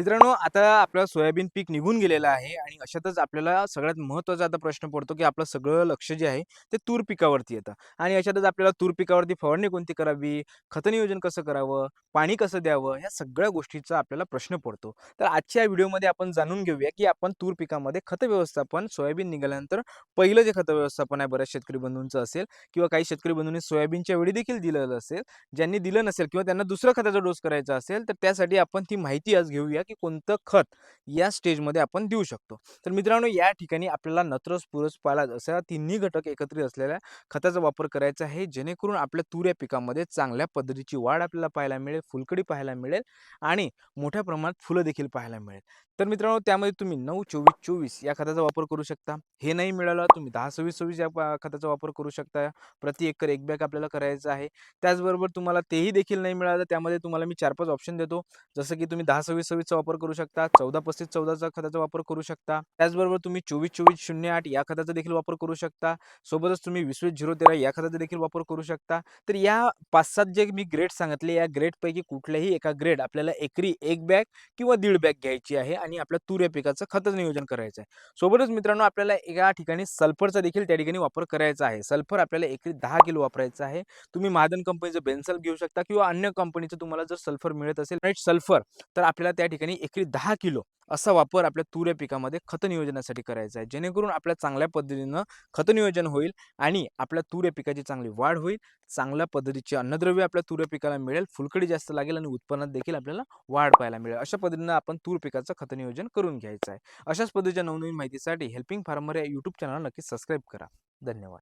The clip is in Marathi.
मित्रांनो आता आपलं सोयाबीन पीक निघून गेलेलं आहे आणि अशातच आपल्याला सगळ्यात महत्त्वाचा आता प्रश्न पडतो की आपलं सगळं लक्ष जे आहे ते तूर पिकावरती येतं. आणि अशातच आपल्याला तूर पिकावरती फवारणी कोणती करावी? खतनियोजन कसं करावं? पाणी कसं द्यावं? ह्या सगळ्या गोष्टीचा आपल्याला प्रश्न पडतो. तर आजच्या व्हिडिओमध्ये आपण जाणून घेऊया की आपण तूर पिकामध्ये खत व्यवस्थापन सोयाबीन निघाल्यानंतर पहिलं जे खत व्यवस्थापन आहे बऱ्याच शेतकरी बंधूंचं असेल किंवा काही शेतकरी बंधूंनी सोयाबीनच्या वेळी देखील दिलेलं असेल ज्यांनी दिलं नसेल किंवा त्यांना दुसरा खताचा डोस करायचा असेल तर त्यासाठी आपण ती माहिती आज घेऊया की कोणतं खत या स्टेजमध्ये आपण देऊ शकतो. तर मित्रांनो या ठिकाणी आपल्याला नत्रस पुरस पाला असं तिन्ही घटक एकत्रित असलेल्या खताचा वापर करायचा आहे जेणेकरून आपल्या तूर या पिकामध्ये चांगल्या पद्धतीची वाढ आपल्याला पाहायला मिळेल फुलकडी पाहायला मिळेल आणि मोठ्या प्रमाणात फुलं देखील पाहायला मिळेल. तर मित्रांनो त्यामध्ये तुम्ही नऊ चोवीस चोवीस या खताचा वापर करू शकता. हे नाही मिळालं तुम्ही दहा सव्वीस सव्वीस या खताचा वापर करू शकता. प्रति एकर एक बॅग आपल्याला करायचं आहे. त्याचबरोबर तुम्हाला तेही देखील नाही मिळालं त्यामध्ये तुम्हाला मी चार पाच ऑप्शन देतो. जसं की तुम्ही दहा सव्वीस सव्वीसचा वापर करू शकता. चौदा पस्तीस चौदाचा खताचा वापर करू शकता. त्याचबरोबर तुम्ही चोवीस चोवीस शून्य आठ या खताचा देखील वापर करू शकता. सोबतच तुम्ही वीस वीस झिरो तेरा या खताचा देखील वापर करू शकता. तर या पाच सात जे मी ग्रेड सांगितले या ग्रेडपैकी कुठल्याही एका ग्रेड आपल्याला एकरी एक बॅग किंवा दीड बॅग घ्यायची आहे आणि आपल्या तूर या पिकाचं खतच नियोजन करायचं आहे सोबतच मित्रांनो आपल्याला एका ठिकाणी सल्फरचा देखील त्या ठिकाणी वापर करायचा आहे. सल्फर आपल्याला एकरी दहा किलो वापरायचं आहे. तुम्ही महादन कंपनीचं बेन्सल घेऊ शकता किंवा अन्य कंपनीचं तुम्हाला जर सल्फर मिळत असेल सल्फर तर आपल्याला त्या ठिकाणी एकरी दहा किलो असा वापर आपल्या तूर या पिकामध्ये खत नियोजनासाठी करायचा आहे. जेणेकरून आपल्या चांगल्या पद्धतीनं खत नियोजन होईल आणि आपल्या तूर या पिकाची चांगली वाढ होईल. चांगल्या पद्धतीचे अन्नद्रव्य आपल्या तूर या पिकाला मिळेल फुलकडी जास्त लागेल आणि उत्पन्नात देखील आपल्याला वाढ पाहायला मिळेल. अशा पद्धतीनं आपण तूर पिकाचं खत नियोजन करून घ्यायचं आहे. अशाच पद्धतीच्या नवनवीन माहितीसाठी हेल्पिंग फार्मर या यूट्यूब चॅनलला नक्की सबस्क्राईब करा. धन्यवाद.